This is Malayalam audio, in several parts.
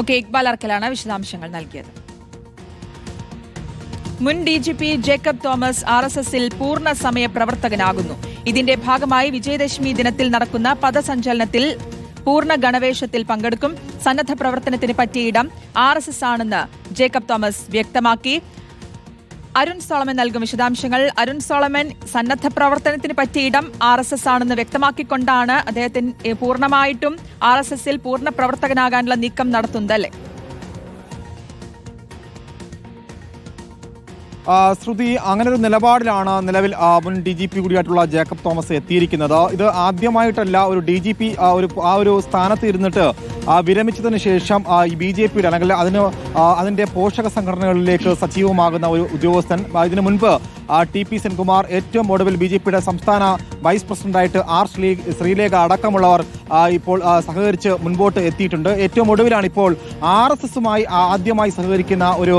ഓക്കെ ഇക്ബാൽ അർക്കലാണ് വിശദാംശങ്ങൾ നൽകിയത്. മുൻ D G P Jacob Thomas R S എസിൽ പൂർണ സമയ പ്രവർത്തകനാകുന്നു ഇതിന്റെ ഭാഗമായി വിജയദശമി ദിനത്തിൽ നടക്കുന്ന പദസഞ്ചലനത്തിൽ പൂർണ ഗണവേഷത്തിൽ പങ്കെടുക്കും. സന്നദ്ധ പ്രവർത്തനത്തിന് പറ്റിയ ഇടം ആർ എസ് എസ് ആണെന്ന് ജേക്കബ് തോമസ് വ്യക്തമാക്കി. അരുൺ സോളമൻ നൽകും വിശദാംശങ്ങൾ. അരുൺ സോളമൻ സന്നദ്ധ പ്രവർത്തനത്തിന് പറ്റിയ ഇടം ആർ എസ് എസ് ആണെന്ന് വ്യക്തമാക്കിക്കൊണ്ടാണ് അദ്ദേഹത്തിന് പൂർണമായിട്ടും ആർ എസ് എസിൽ പൂർണ പ്രവർത്തകനാകാനുള്ള നീക്കം നടത്തുന്നത് അല്ലേ? ശ്രുതി അങ്ങനെ ഒരു നിലപാടിലാണ് നിലവിൽ മുൻ ഡി ജി പി കൂടിയായിട്ടുള്ള ജേക്കബ് തോമസ് എത്തിയിരിക്കുന്നത്. ഇത് ആദ്യമായിട്ടല്ല ഒരു ഡി ജി പി ഒരു ആ ഒരു സ്ഥാനത്ത് ഇരുന്നിട്ട് വിരമിച്ചതിന് ശേഷം ഈ ബി ജെ പിയുടെ അല്ലെങ്കിൽ അതിന് അതിന്റെ പോഷക സംഘടനകളിലേക്ക് സജീവമാകുന്ന ഒരു ഉദ്യോഗസ്ഥൻ ഇതിനു മുൻപ് ടി പി സെൻകുമാർ ഏറ്റവും ഒടുവിൽ ബി ജെ പിയുടെ സംസ്ഥാന വൈസ് പ്രസിഡന്റായിട്ട് ആർ ശ്രീ ശ്രീലേഖ അടക്കമുള്ളവർ ഇപ്പോൾ സഹകരിച്ച് മുൻപോട്ട് എത്തിയിട്ടുണ്ട്. ഏറ്റവും ഒടുവിലാണ് ഇപ്പോൾ ആർ എസ് എസുമായി ആദ്യമായി സഹകരിക്കുന്ന ഒരു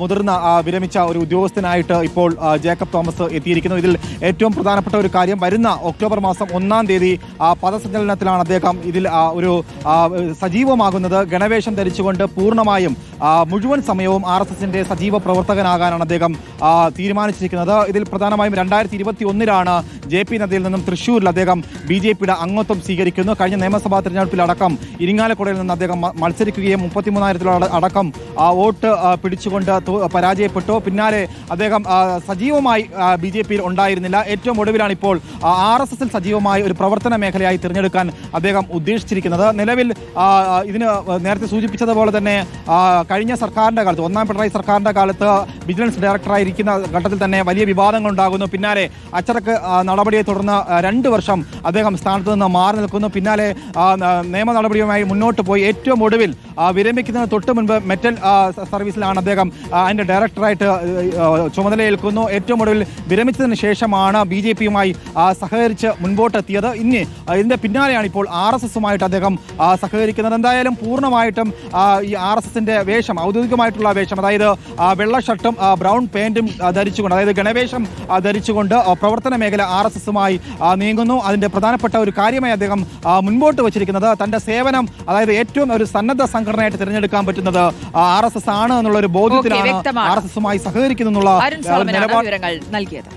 മുതിർന്ന വിരമിച്ച ഒരു ഉദ്യോഗസ്ഥനായിട്ട് ഇപ്പോൾ ജേക്കബ് തോമസ് എത്തിയിരിക്കുന്നു. ഇതിൽ ഏറ്റവും പ്രധാനപ്പെട്ട ഒരു കാര്യം വരുന്ന ഒക്ടോബർ മാസം ഒന്നാം തീയതി പദസഞ്ചലനത്തിലാണ് അദ്ദേഹം ഇതിൽ ഒരു സജീവമാകുന്നത്. ഗണവേഷം ധരിച്ചുകൊണ്ട് പൂർണമായും മുഴുവൻ സമയവും ആർ എസ് എസിന്റെ സജീവ പ്രവർത്തകനാകാനാണ് അദ്ദേഹം ആ, തീരുമാനിച്ചിരിക്കുന്നത് ഇതിൽ പ്രധാനമായും രണ്ടായിരത്തി ഇരുപത്തി ഒന്നിലാണ് ജെ പി നദ്ദയിൽ നിന്നും തൃശ്ശൂരിൽ അദ്ദേഹം ബി ജെ പിയുടെ അംഗത്വം സ്വീകരിക്കുന്നു. കഴിഞ്ഞ നിയമസഭാ തെരഞ്ഞെടുപ്പിലടക്കം ഇരിങ്ങാലക്കുടയിൽ നിന്ന് അദ്ദേഹം മത്സരിക്കുകയും മുപ്പത്തിമൂന്നായിരത്തിലുള്ള അടക്കം ആ, വോട്ട് പിടിച്ചുകൊണ്ട് പരാജയപ്പെട്ടു. പിന്നാലെ അദ്ദേഹം സജീവമായി ബി ജെ പിയിൽ ഉണ്ടായിരുന്നില്ല. ഏറ്റവും ഒടുവിലാണ് ഇപ്പോൾ ആർ എസ് എസിൽ സജീവമായി ഒരു പ്രവർത്തന മേഖലയായി തിരഞ്ഞെടുക്കാൻ അദ്ദേഹം ഉദ്ദേശിച്ചിരിക്കുന്നത്. നിലവിൽ ഇതിന് നേരത്തെ സൂചിപ്പിച്ചതുപോലെ തന്നെ കഴിഞ്ഞ സർക്കാരിന്റെ കാലത്ത് ഒന്നാം പിണറായി സർക്കാരിന്റെ കാലത്ത് വിജിലൻസ് ഡയറക്ടറായിരിക്കുന്ന ഘട്ടത്തിൽ തന്നെ വലിയ വിവാദങ്ങൾ ഉണ്ടാകുന്നു പിന്നാലെ അച്ചടക്ക നടപടിയെ തുടർന്ന് രണ്ട് വർഷം അദ്ദേഹം സ്ഥാനത്ത് നിന്ന് മാറി നിൽക്കുന്നു. പിന്നാലെ നിയമ നടപടിയുമായി മുന്നോട്ട് പോയി. ഏറ്റവും ഒടുവിൽ വിരമിക്കുന്നതിന് തൊട്ട് മുൻപ് മെറ്റൽ സർവീസിലാണ് അദ്ദേഹം അതിന്റെ ഡയറക്ടറായിട്ട് ചുമതലയേൽക്കുന്നു. ഏറ്റവും ഒടുവിൽ വിരമിച്ചതിന് ശേഷമാണ് ബി ജെ പിയുമായി സഹകരിച്ച് മുൻപോട്ടെത്തിയത്. ഇനി ഇതിന്റെ പിന്നാലെയാണ് ഇപ്പോൾ ആർ എസ് എസുമായിട്ട് അദ്ദേഹം സഹകരിക്കുന്നത്. എന്തായാലും പൂർണമായിട്ടും ഈ ആർ എസ് എസിന്റെ വേഷം ഔദ്യോഗികമായിട്ടുള്ള വേഷം അതായത് വെള്ള ഷർട്ടും ബ്രൗൺ പാന്റും ധരിച്ചുകൊണ്ട് അതായത് ഗണവേഷം ധരിച്ചുകൊണ്ട് പ്രവർത്തന മേഖല ആർ എസ് എസുമായി നീങ്ങുന്നു. അതിന്റെ പ്രധാനപ്പെട്ട ഒരു കാര്യമായി അദ്ദേഹം മുൻപോട്ട് വച്ചിരിക്കുന്നത് തന്റെ സേവനം അതായത് ഏറ്റവും ഒരു സന്നദ്ധ സംഘടനയായിട്ട് തിരഞ്ഞെടുക്കാൻ പറ്റുന്നത് ആർ എസ് എസ് ആണ് എന്നുള്ള ഒരു ബോധ്യത്തിലാണ്. ആർ എസ് എസുമായി സഹകരിക്കുന്നു എന്നുള്ള നിലപാട്. നൽകിയത്.